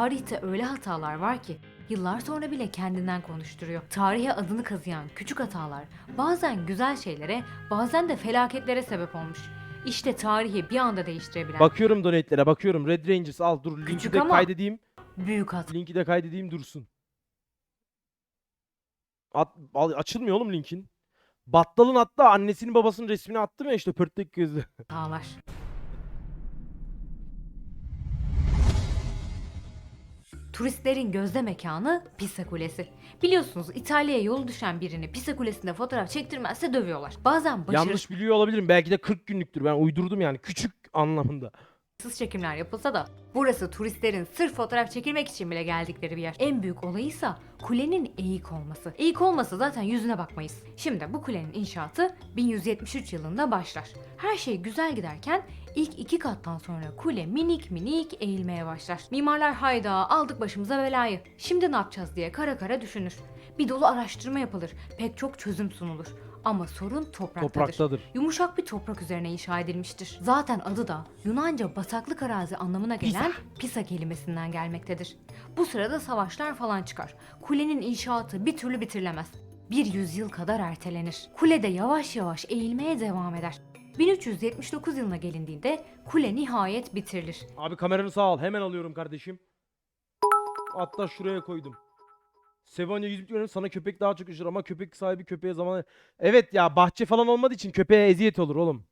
Tarihte öyle hatalar var ki yıllar sonra bile kendinden konuşturuyor. Tarihe adını kazıyan küçük hatalar bazen güzel şeylere bazen de felaketlere sebep olmuş. İşte tarihi bir anda değiştirebilen Bakıyorum donate'lere bakıyorum. Red Rangers al dur linki Küçük de ama- kaydedeyim. büyük hata. Linki de kaydedeyim dursun. At, al- açılmıyor oğlum linkin. Battalın hatta annesinin babasının resmini attım ya işte pörtlek gözü. hatalar. Turistlerin gözde mekanı Pisa Kulesi. Biliyorsunuz İtalya'ya yolu düşen birini Pisa Kulesi'nde fotoğraf çektirmezse dövüyorlar. Bazen başarısız Yanlış biliyor olabilirim. Belki de 40 günlüktür. Ben uydurdum yani. Küçük anlamında. Çekimler yapılsa da burası turistlerin sırf fotoğraf çekilmek için bile geldikleri bir yer. En büyük olayıysa kulenin eğik olması. Eğik olmasa zaten yüzüne bakmayız. Şimdi bu kulenin inşaatı 1173 yılında başlar. Her şey güzel giderken ilk iki kattan sonra kule minik minik eğilmeye başlar. Mimarlar hayda aldık başımıza belayı. Şimdi ne yapacağız diye kara kara düşünür. Bir dolu araştırma yapılır. Pek çok çözüm sunulur. Ama sorun topraktadır. Topraktadır. Yumuşak bir toprak üzerine inşa edilmiştir. Zaten adı da Yunanca bataklık arazi anlamına gelen Pisa kelimesinden gelmektedir. Bu sırada savaşlar falan çıkar. Kulenin inşaatı bir türlü bitirilemez. Bir yüzyıl kadar ertelenir. Kule de yavaş yavaş eğilmeye devam eder. 1379 yılına gelindiğinde kule nihayet bitirilir. Abi kameranı sağ ol. Hemen alıyorum kardeşim. Hatta şuraya koydum. Sevonya 100 milyon sana köpek daha çok üşür ama köpek sahibi köpeğe zaman... Evet ya bahçe falan olmadığı için köpeğe eziyet olur oğlum.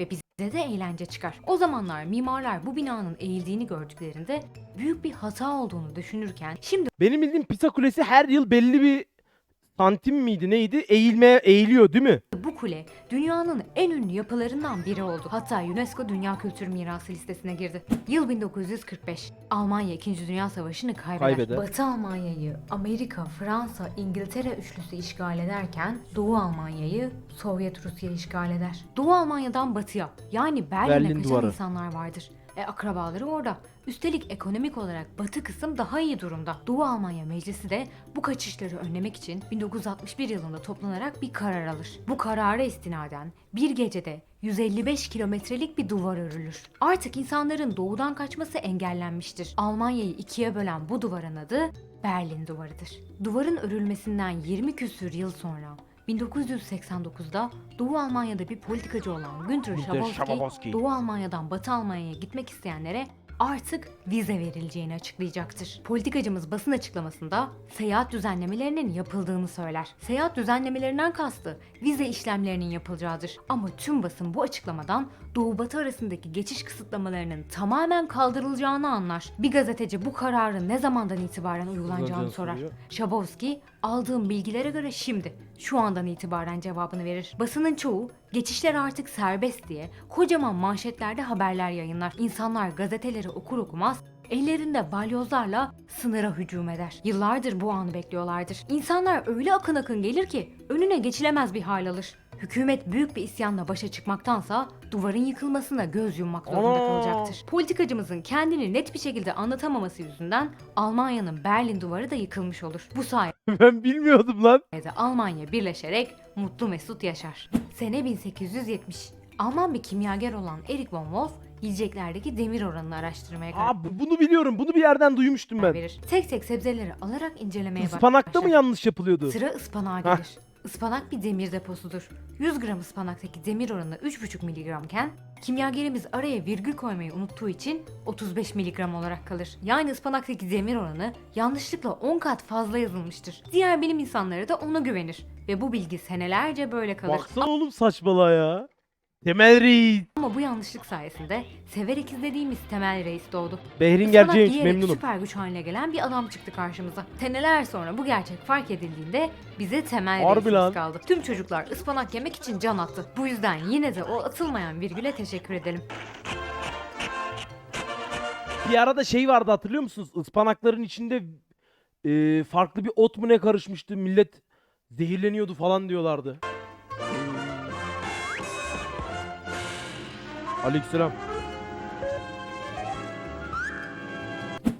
ve bize de eğlence çıkar. O zamanlar mimarlar bu binanın eğildiğini gördüklerinde büyük bir hata olduğunu düşünürken şimdi Benim bildiğim Pisa Kulesi her yıl belli bir santim miydi neydi eğilmeye eğiliyor değil mi? Bu kule dünyanın en ünlü yapılarından biri oldu. Hatta UNESCO Dünya Kültür Mirası listesine girdi. Yıl 1945. Almanya 2. Dünya Savaşı'nı kaybeder. Kaybeder. Batı Almanya'yı Amerika, Fransa, İngiltere üçlüsü işgal ederken Doğu Almanya'yı Sovyet Rusya işgal eder. Doğu Almanya'dan batıya yani Berlin'e Berlin kaçan duvarı. insanlar vardır. E akrabaları orada. Üstelik ekonomik olarak batı kısım daha iyi durumda. Doğu Almanya Meclisi de bu kaçışları önlemek için 1961 yılında toplanarak bir karar alır. Bu karara istinaden bir gecede 155 kilometrelik bir duvar örülür. Artık insanların doğudan kaçması engellenmiştir. Almanya'yı ikiye bölen bu duvarın adı Berlin Duvarı'dır. Duvarın örülmesinden 20 küsür yıl sonra 1989'da Doğu Almanya'da bir politikacı olan Günter Schabowski. Doğu Almanya'dan Batı Almanya'ya gitmek isteyenlere artık vize verileceğini açıklayacaktır. Politikacımız basın açıklamasında seyahat düzenlemelerinin yapıldığını söyler. Seyahat düzenlemelerinden kastı vize işlemlerinin yapılacağıdır. Ama tüm basın bu açıklamadan Doğu Batı arasındaki geçiş kısıtlamalarının tamamen kaldırılacağını anlar. Bir gazeteci bu kararın ne zamandan itibaren uygulanacağını sorar. Şabowski aldığım bilgilere göre şimdi, şu andan itibaren cevabını verir. Basının çoğu geçişler artık serbest diye kocaman manşetlerde haberler yayınlar. İnsanlar gazeteleri okur okumaz ellerinde balyozlarla sınıra hücum eder. Yıllardır bu anı bekliyorlardır. İnsanlar öyle akın akın gelir ki önüne geçilemez bir hal alır. Hükümet büyük bir isyanla başa çıkmaktansa duvarın yıkılmasına göz yummak zorunda Ana! kalacaktır. Politikacımızın kendini net bir şekilde anlatamaması yüzünden Almanya'nın Berlin duvarı da yıkılmış olur. Bu sayede ben bilmiyordum lan. Almanya birleşerek mutlu mesut yaşar. Sene 1870. Alman bir kimyager olan Erich von Wolf yiyeceklerdeki demir oranını araştırmaya karar Aa bu- bunu biliyorum. Bunu bir yerden duymuştum ben. verir. Tek tek sebzeleri alarak incelemeye başlar. Ispanakta mı yanlış yapılıyordu? Sıra ıspanağa Heh. gelir. Ispanak bir demir deposudur. 100 gram ıspanaktaki demir oranı 3,5 miligramken kimyagerimiz araya virgül koymayı unuttuğu için 35 miligram olarak kalır. Yani ıspanaktaki demir oranı yanlışlıkla 10 kat fazla yazılmıştır. Diğer bilim insanları da ona güvenir ve bu bilgi senelerce böyle kalır. Baksana oğlum saçmalığa ya. Temel Reis. Ama bu yanlışlık sayesinde severek izlediğimiz Temel Reis doğdu. Behringer Ispanak yiyerek memnunum. süper güç haline gelen bir adam çıktı karşımıza. Seneler sonra bu gerçek fark edildiğinde bize temel Harbi reisimiz kaldı. Tüm çocuklar ıspanak yemek için can attı. Bu yüzden yine de o atılmayan virgüle teşekkür edelim. Bir arada şey vardı hatırlıyor musunuz? Ispanakların içinde e, farklı bir ot mu ne karışmıştı? Millet zehirleniyordu falan diyorlardı. Aleykümselam.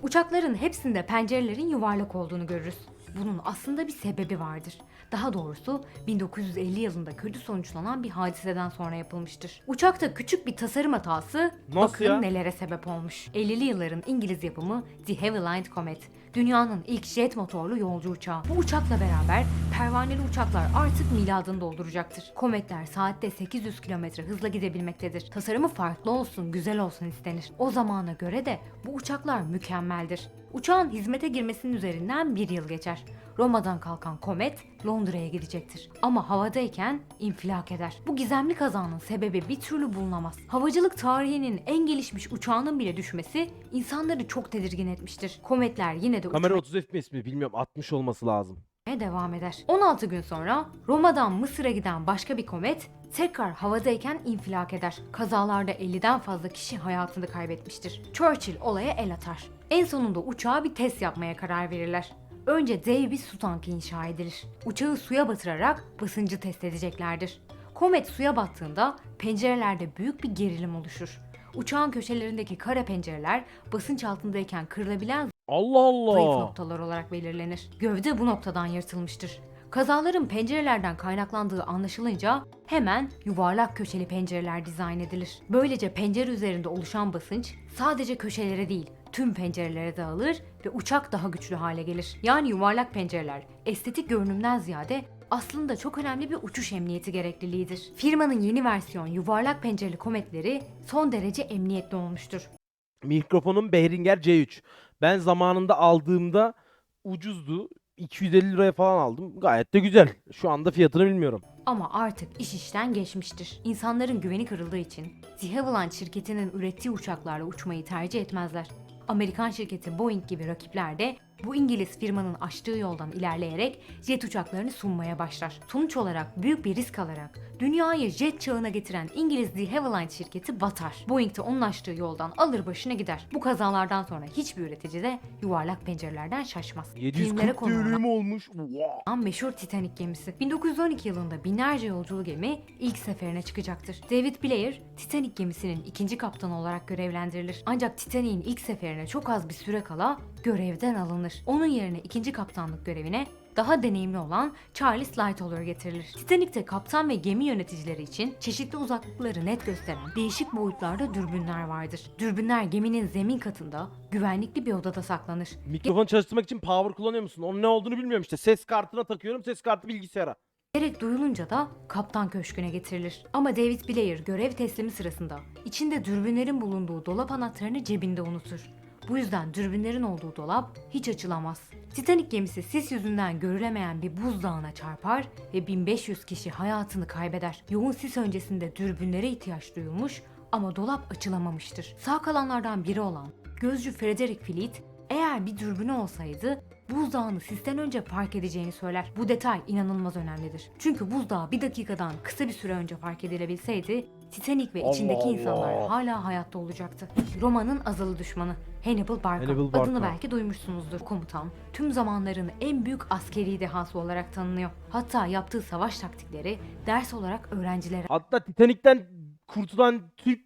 Uçakların hepsinde pencerelerin yuvarlak olduğunu görürüz. bunun aslında bir sebebi vardır. Daha doğrusu 1950 yılında kötü sonuçlanan bir hadiseden sonra yapılmıştır. Uçakta küçük bir tasarım hatası Nasıl bakın ya? nelere sebep olmuş. 50'li yılların İngiliz yapımı The Havilland Comet. Dünyanın ilk jet motorlu yolcu uçağı. Bu uçakla beraber pervaneli uçaklar artık miladını dolduracaktır. Kometler saatte 800 km hızla gidebilmektedir. Tasarımı farklı olsun, güzel olsun istenir. O zamana göre de bu uçaklar mükemmeldir. Uçağın hizmete girmesinin üzerinden bir yıl geçer. Roma'dan kalkan komet Londra'ya gidecektir. Ama havadayken infilak eder. Bu gizemli kazanın sebebi bir türlü bulunamaz. Havacılık tarihinin en gelişmiş uçağının bile düşmesi insanları çok tedirgin etmiştir. Kometler yine de Kamera 30 FPS mi bilmiyorum 60 olması lazım. devam eder. 16 gün sonra Roma'dan Mısır'a giden başka bir komet tekrar havadayken infilak eder. Kazalarda 50'den fazla kişi hayatını kaybetmiştir. Churchill olaya el atar. En sonunda uçağa bir test yapmaya karar verirler. Önce dev bir su tankı inşa edilir. Uçağı suya batırarak basıncı test edeceklerdir. Komet suya battığında pencerelerde büyük bir gerilim oluşur. Uçağın köşelerindeki kara pencereler basınç altındayken kırılabilen Allah zayıf Allah. noktalar olarak belirlenir. Gövde bu noktadan yırtılmıştır. Kazaların pencerelerden kaynaklandığı anlaşılınca hemen yuvarlak köşeli pencereler dizayn edilir. Böylece pencere üzerinde oluşan basınç sadece köşelere değil tüm pencerelere dağılır ve uçak daha güçlü hale gelir. Yani yuvarlak pencereler estetik görünümden ziyade aslında çok önemli bir uçuş emniyeti gerekliliğidir. Firmanın yeni versiyon yuvarlak pencereli kometleri son derece emniyetli olmuştur. Mikrofonum Behringer C3. Ben zamanında aldığımda ucuzdu. 250 liraya falan aldım. Gayet de güzel. Şu anda fiyatını bilmiyorum. Ama artık iş işten geçmiştir. İnsanların güveni kırıldığı için The şirketinin ürettiği uçaklarla uçmayı tercih etmezler. Amerikan şirketi Boeing gibi rakipler de bu İngiliz firmanın açtığı yoldan ilerleyerek jet uçaklarını sunmaya başlar. Sonuç olarak büyük bir risk alarak dünyayı jet çağına getiren İngiliz The Havilland şirketi batar. Boeing de onun açtığı yoldan alır başına gider. Bu kazalardan sonra hiçbir üretici de yuvarlak pencerelerden şaşmaz. Filmlere 740 konu olan- TL'm olmuş. An meşhur Titanic gemisi. 1912 yılında binlerce yolculu gemi ilk seferine çıkacaktır. David Blair, Titanic gemisinin ikinci kaptanı olarak görevlendirilir. Ancak Titanic'in ilk seferine çok az bir süre kala görevden alınır. Onun yerine ikinci kaptanlık görevine daha deneyimli olan Charles Lightoller getirilir. Titanic'te kaptan ve gemi yöneticileri için çeşitli uzaklıkları net gösteren değişik boyutlarda dürbünler vardır. Dürbünler geminin zemin katında güvenlikli bir odada saklanır. Mikrofon çalıştırmak için power kullanıyor musun? Onun ne olduğunu bilmiyorum işte. Ses kartına takıyorum. Ses kartı bilgisayara. Gerek duyulunca da kaptan köşküne getirilir. Ama David Blair görev teslimi sırasında içinde dürbünlerin bulunduğu dolap anahtarını cebinde unutur. Bu yüzden dürbünlerin olduğu dolap hiç açılamaz. Titanic gemisi sis yüzünden görülemeyen bir buzdağına çarpar ve 1500 kişi hayatını kaybeder. Yoğun sis öncesinde dürbünlere ihtiyaç duyulmuş ama dolap açılamamıştır. Sağ kalanlardan biri olan gözcü Frederick Fleet eğer bir dürbünü olsaydı buzdağını sisten önce fark edeceğini söyler. Bu detay inanılmaz önemlidir. Çünkü buzdağı bir dakikadan kısa bir süre önce fark edilebilseydi Titanic ve Allah içindeki Allah. insanlar hala hayatta olacaktı. Roma'nın azılı düşmanı Hannibal Barca. Hannibal Barca. Adını belki duymuşsunuzdur. Komutan tüm zamanların en büyük askeri dehası olarak tanınıyor. Hatta yaptığı savaş taktikleri ders olarak öğrencilere Hatta Titanic'ten kurtulan Türk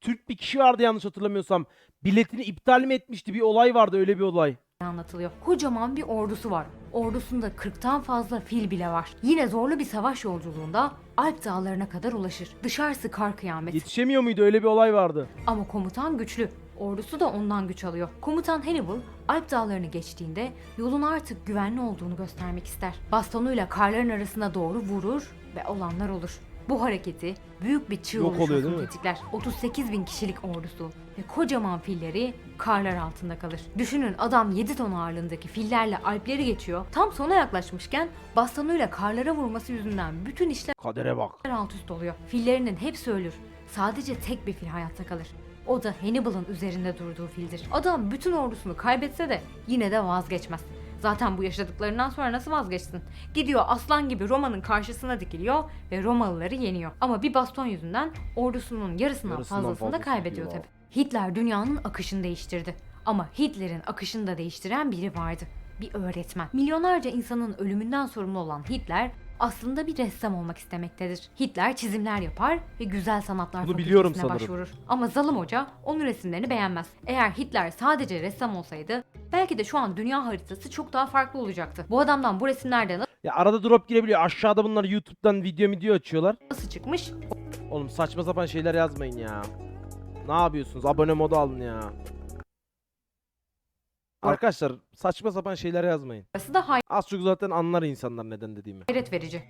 Türk bir kişi vardı yanlış hatırlamıyorsam. Biletini iptal mi etmişti? Bir olay vardı öyle bir olay. anlatılıyor. Kocaman bir ordusu var. Ordusunda 40'tan fazla fil bile var. Yine zorlu bir savaş yolculuğunda Alp dağlarına kadar ulaşır. Dışarısı kar kıyamet. Yetişemiyor muydu? Öyle bir olay vardı. Ama komutan güçlü. Ordusu da ondan güç alıyor. Komutan Hannibal Alp dağlarını geçtiğinde yolun artık güvenli olduğunu göstermek ister. Bastonuyla karların arasına doğru vurur ve olanlar olur. Bu hareketi büyük bir çığ Yok oluyor, oluşmasını değil mi? tetikler. 38 bin kişilik ordusu ve kocaman filleri karlar altında kalır. Düşünün adam 7 ton ağırlığındaki fillerle Alpleri geçiyor. Tam sona yaklaşmışken bastonuyla karlara vurması yüzünden bütün işler Kadere bak. alt üst oluyor. Fillerinin hepsi ölür. Sadece tek bir fil hayatta kalır. O da Hannibal'ın üzerinde durduğu fildir. Adam bütün ordusunu kaybetse de yine de vazgeçmez. Zaten bu yaşadıklarından sonra nasıl vazgeçsin? Gidiyor aslan gibi Roma'nın karşısına dikiliyor ve Romalıları yeniyor. Ama bir baston yüzünden ordusunun yarısından, Yarısından fazlasını da kaybediyor tabi. Hitler dünyanın akışını değiştirdi. Ama Hitler'in akışını da değiştiren biri vardı. Bir öğretmen. Milyonlarca insanın ölümünden sorumlu olan Hitler aslında bir ressam olmak istemektedir. Hitler çizimler yapar ve güzel sanatlar Bunu biliyorum fakültesine sanırım. başvurur. Ama Zalim Hoca onun resimlerini beğenmez. Eğer Hitler sadece ressam olsaydı belki de şu an dünya haritası çok daha farklı olacaktı. Bu adamdan bu resimlerde Ya arada drop girebiliyor. Aşağıda bunlar YouTube'dan video video açıyorlar. nasıl çıkmış Oğlum saçma sapan şeyler yazmayın ya. Ne yapıyorsunuz? Abone modu alın ya. Arkadaşlar saçma sapan şeyler yazmayın. orası da Az çok zaten anlar insanlar neden dediğimi. hayret verici.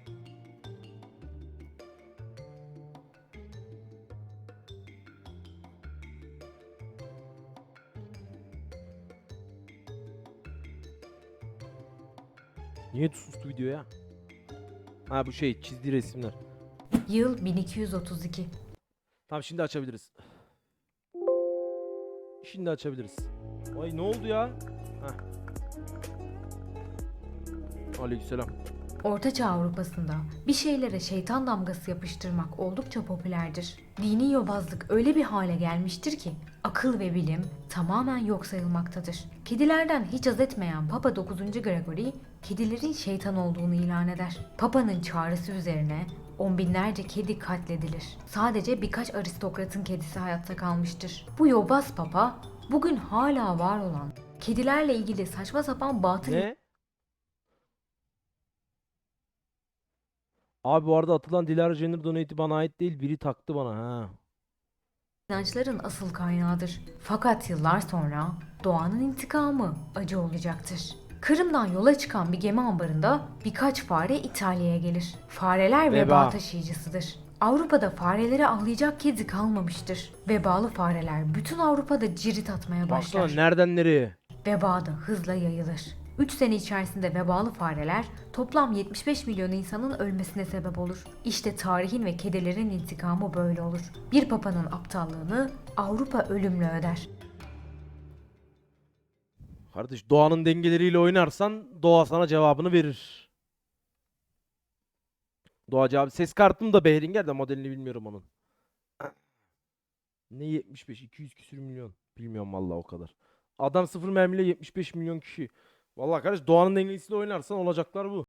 Niye sustu video ya? Ha bu şey çizdiği resimler. Yıl 1232. Tamam şimdi açabiliriz. Şimdi açabiliriz. Ay ne oldu ya? Heh. Aleykümselam. Ortaçağ Avrupa'sında bir şeylere şeytan damgası yapıştırmak oldukça popülerdir. Dini yobazlık öyle bir hale gelmiştir ki akıl ve bilim tamamen yok sayılmaktadır. Kedilerden hiç haz etmeyen Papa 9. Gregory, kedilerin şeytan olduğunu ilan eder. Papa'nın çağrısı üzerine on binlerce kedi katledilir. Sadece birkaç aristokratın kedisi hayatta kalmıştır. Bu yobaz papa bugün hala var olan kedilerle ilgili saçma sapan batıl Ne? Abi bu arada atılan Dilara Jenner donate'i bana ait değil. Biri taktı bana ha. İnançların asıl kaynağıdır. Fakat yıllar sonra doğanın intikamı acı olacaktır. Kırım'dan yola çıkan bir gemi ambarında birkaç fare İtalya'ya gelir. Fareler veba, Veba. taşıyıcısıdır. Avrupa'da fareleri avlayacak kedi kalmamıştır. Vebalı fareler bütün Avrupa'da cirit atmaya Baksana başlar. nereden nereye? Veba da hızla yayılır. 3 sene içerisinde vebalı fareler toplam 75 milyon insanın ölmesine sebep olur. İşte tarihin ve kedilerin intikamı böyle olur. Bir papanın aptallığını Avrupa ölümle öder. Kardeş doğanın dengeleriyle oynarsan doğa sana cevabını verir. Doğa cevabı. Ses kartım da Behringer de modelini bilmiyorum onun. Ne 75? 200 küsür milyon. Bilmiyorum vallahi o kadar. Adam sıfır mermiyle 75 milyon kişi. Vallahi kardeş doğanın dengesiyle oynarsan olacaklar bu.